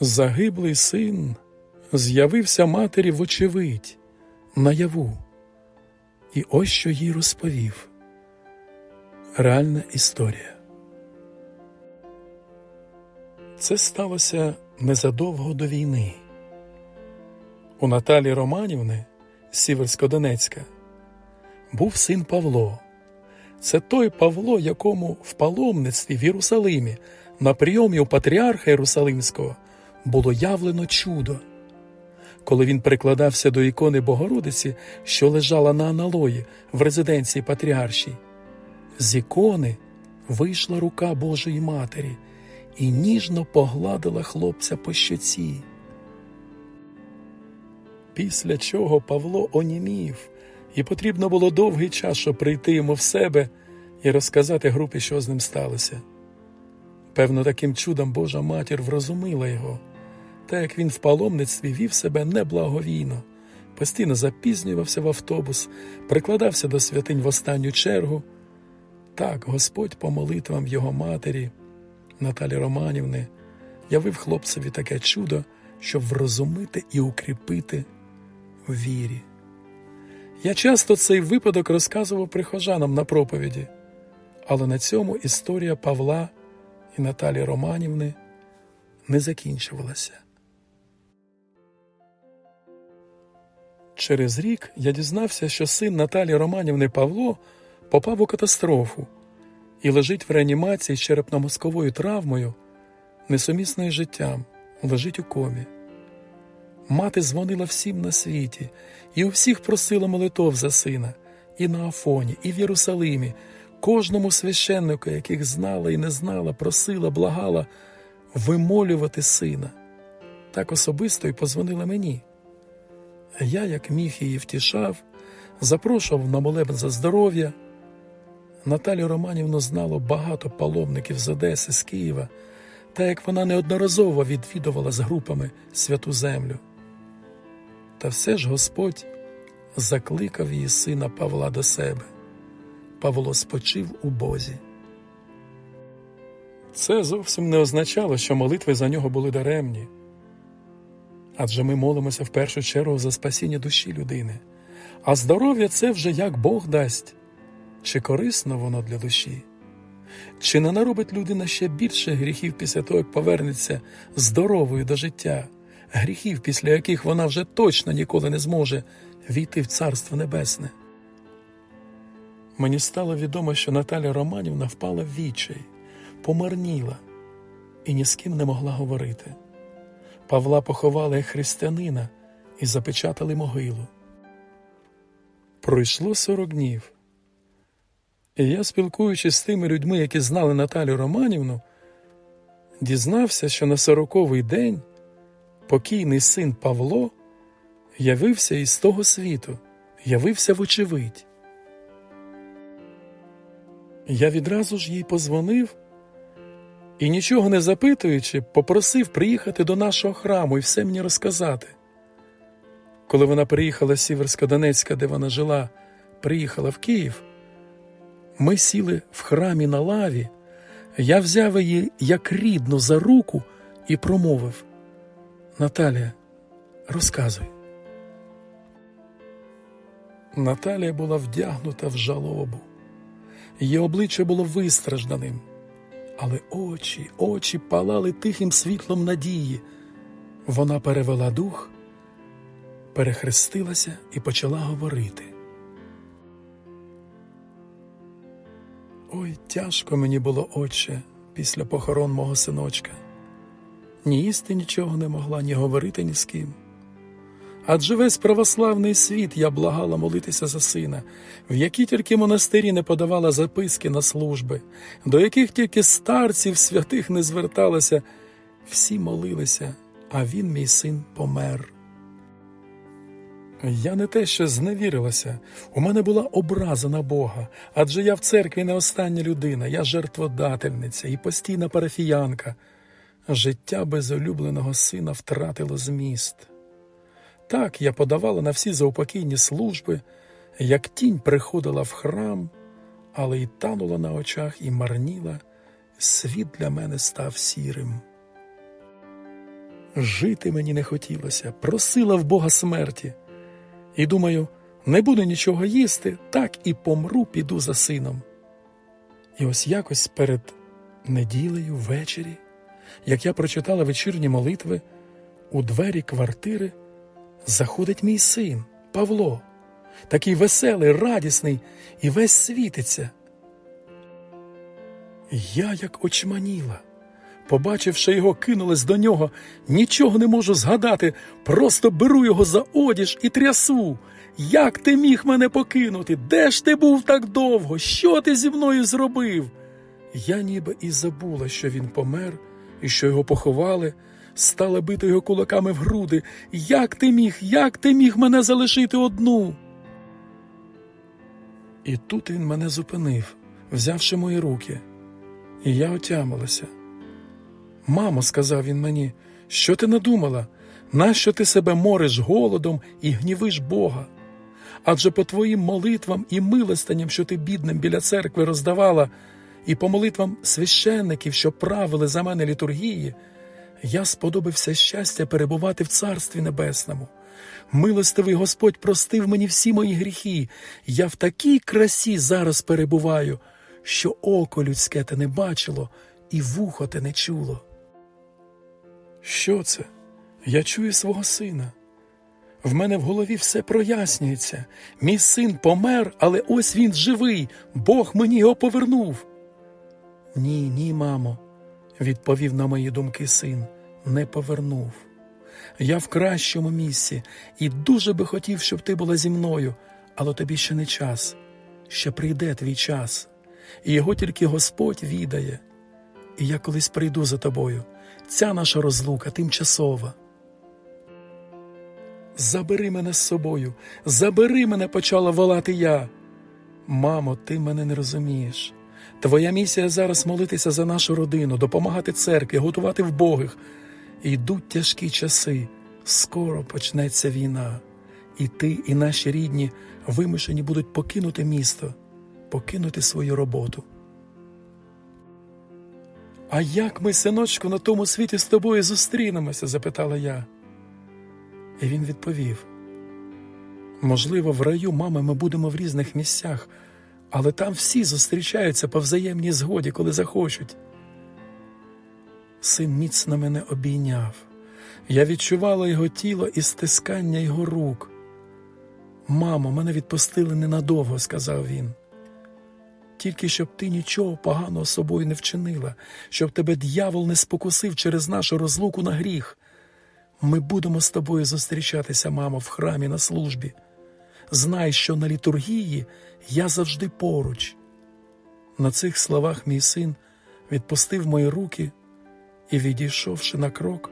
Загиблий син з'явився матері вочевидь, наяву. І ось що їй розповів. Реальна історія. Це сталося незадовго до війни. У Наталі Романівни Сіверсько-Донецька був син Павло. Це той Павло, якому в паломництві в Єрусалимі на прийомі у патріарха Єрусалимського було явлено чудо. Коли він прикладався до ікони Богородиці, що лежала на аналої в резиденції патріаршій, з ікони вийшла рука Божої Матері і ніжно погладила хлопця по щоці. Після чого Павло онімів, і потрібно було довгий час, щоб прийти йому в себе і розказати групі, що з ним сталося. Певно, таким чудом Божа матір врозумила його, та як він в паломництві вів себе неблаговійно, постійно запізнювався в автобус, прикладався до святинь в останню чергу. Так Господь по молитвам його матері, Наталі Романівни, явив хлопцеві таке чудо, щоб врозумити і укріпити в вірі. Я часто цей випадок розказував прихожанам на проповіді, але на цьому історія Павла і Наталі Романівни не закінчувалася. Через рік я дізнався, що син Наталі Романівни Павло попав у катастрофу і лежить в реанімації з черепно-мозковою травмою, несумісною життям, лежить у комі. Мати дзвонила всім на світі і у всіх просила молитов за сина, і на Афоні, і в Єрусалимі, кожному священнику, яких знала і не знала, просила, благала вимолювати сина. Так особисто й позвонила мені. Я, як міг її втішав, запрошував на молебен за здоров'я. Наталю Романівну знало багато паломників з Одеси, з Києва, та як вона неодноразово відвідувала з групами святу землю. Та все ж Господь закликав її сина Павла до себе. Павло спочив у Бозі. Це зовсім не означало, що молитви за нього були даремні. Адже ми молимося в першу чергу за спасіння душі людини, а здоров'я це вже як Бог дасть, чи корисно воно для душі, чи не наробить людина ще більше гріхів після того, як повернеться здоровою до життя, гріхів, після яких вона вже точно ніколи не зможе війти в Царство Небесне. Мені стало відомо, що Наталя Романівна впала в відчай, помарніла і ні з ким не могла говорити. Павла поховали як християнина і запечатали могилу. Пройшло сорок днів. І я, спілкуючись з тими людьми, які знали Наталю Романівну, дізнався, що на сороковий день покійний син Павло явився із того світу, явився вочевидь. Я відразу ж їй позвонив і, нічого не запитуючи, попросив приїхати до нашого храму і все мені розказати. Коли вона приїхала з Сіверсько-Донецька, де вона жила, приїхала в Київ, ми сіли в храмі на лаві, я взяв її як рідну за руку і промовив Наталія, розказуй. Наталія була вдягнута в жалобу. Її обличчя було вистражданим, але очі, очі палали тихим світлом надії. Вона перевела дух, перехрестилася і почала говорити. Ой, тяжко мені було, отче, після похорон мого синочка. Ні їсти нічого не могла, ні говорити ні з ким. Адже весь православний світ я благала молитися за сина, в які тільки монастирі не подавала записки на служби, до яких тільки старців святих не зверталася, всі молилися, а він, мій син, помер. Я не те, що зневірилася, у мене була образа на Бога, адже я в церкві не остання людина, я жертводательниця і постійна парафіянка. Життя без улюбленого сина втратило зміст. Так я подавала на всі заупокійні служби, як тінь приходила в храм, але й танула на очах і марніла, світ для мене став сірим. Жити мені не хотілося, просила в Бога смерті. І думаю, не буду нічого їсти, так і помру, піду за сином. І ось якось перед неділею ввечері, як я прочитала вечірні молитви, у двері квартири заходить мій син Павло, такий веселий, радісний і весь світиться. Я як очманіла. Побачивши його, кинулась до нього, нічого не можу згадати, просто беру його за одіж і трясу. Як ти міг мене покинути? Де ж ти був так довго? Що ти зі мною зробив? Я ніби і забула, що він помер і що його поховали, стала бити його кулаками в груди. Як ти міг, як ти міг мене залишити одну? І тут він мене зупинив, взявши мої руки, і я отямилася. Мамо, сказав він мені, що ти надумала? Нащо ти себе мориш голодом і гнівиш Бога? Адже по твоїм молитвам і милостиням, що ти бідним біля церкви роздавала, і по молитвам священників, що правили за мене літургії, я сподобався щастя перебувати в Царстві Небесному. Милостивий Господь простив мені всі мої гріхи. Я в такій красі зараз перебуваю, що око людське те не бачило, і вухо те не чуло. Що це? Я чую свого сина. В мене в голові все прояснюється. Мій син помер, але ось він живий. Бог мені його повернув. Ні, ні, мамо, відповів на мої думки син, не повернув. Я в кращому місці і дуже би хотів, щоб ти була зі мною, але тобі ще не час. Ще прийде твій час, і його тільки Господь відає. І я колись прийду за тобою. Ця наша розлука тимчасова. Забери мене з собою, забери мене, почала волати я. Мамо, ти мене не розумієш. Твоя місія зараз молитися за нашу родину, допомагати церкві, готувати вбогих. Йдуть тяжкі часи, скоро почнеться війна, і ти, і наші рідні вимушені будуть покинути місто, покинути свою роботу. А як ми, синочку, на тому світі з тобою зустрінемося? запитала я. І він відповів: можливо, в раю, мами, ми будемо в різних місцях, але там всі зустрічаються по взаємній згоді, коли захочуть. Син міцно мене обійняв. Я відчувала його тіло і стискання його рук. Мамо, мене відпустили ненадовго, сказав він. Тільки щоб ти нічого поганого собою не вчинила, щоб тебе дьявол не спокусив через нашу розлуку на гріх. Ми будемо з тобою зустрічатися, мамо, в храмі на службі. Знай, що на літургії я завжди поруч. На цих словах мій син відпустив мої руки і, відійшовши на крок,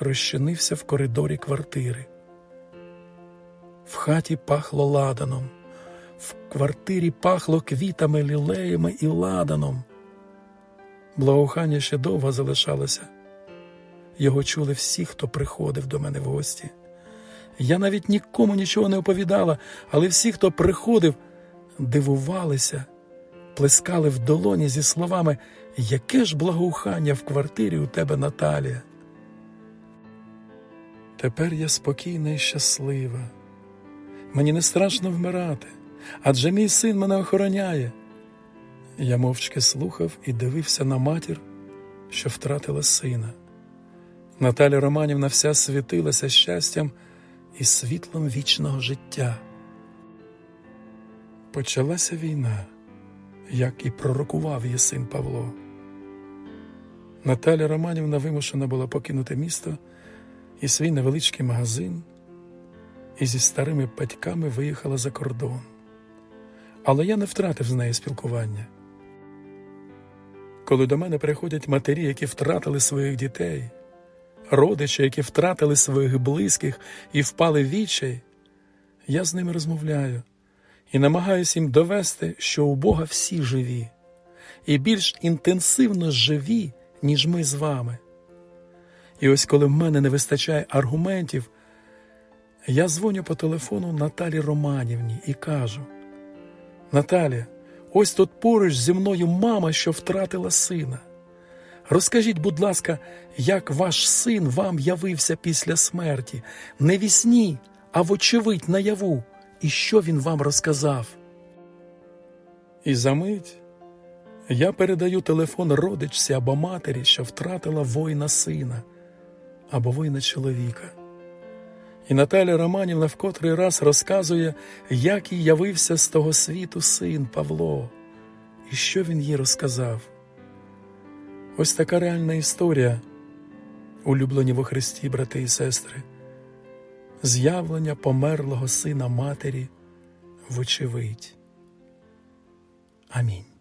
розчинився в коридорі квартири. В хаті пахло ладаном, в квартирі пахло квітами, лілеями і ладаном. Благоухання ще довго залишалося. Його чули всі, хто приходив до мене в гості. Я навіть нікому нічого не оповідала, але всі, хто приходив, дивувалися, плескали в долоні зі словами Яке ж благоухання в квартирі у тебе, Наталія. Тепер я спокійна і щаслива. Мені не страшно вмирати, адже мій син мене охороняє. Я мовчки слухав і дивився на матір, що втратила сина. Наталя Романівна вся світилася щастям і світлом вічного життя. Почалася війна, як і пророкував її син Павло. Наталя Романівна вимушена була покинути місто і свій невеличкий магазин, і зі старими батьками виїхала за кордон. Але я не втратив з нею спілкування. Коли до мене приходять матері, які втратили своїх дітей, родичі, які втратили своїх близьких і впали в відчай, я з ними розмовляю і намагаюся їм довести, що у Бога всі живі, і більш інтенсивно живі, ніж ми з вами. І ось коли в мене не вистачає аргументів, я дзвоню по телефону Наталі Романівні і кажу: Наталя, ось тут поруч зі мною мама, що втратила сина. Розкажіть, будь ласка, як ваш син вам явився після смерті, не вісні, а вочевидь наяву, і що він вам розказав? І за мить я передаю телефон родичці або матері, що втратила воїна сина або воїна чоловіка. І Наталя Романівна в котрий раз розказує, як їй явився з того світу син Павло, і що він їй розказав. Ось така реальна історія, улюблені во Христі, брати і сестри, з'явлення померлого сина матері, вочевидь. Амінь.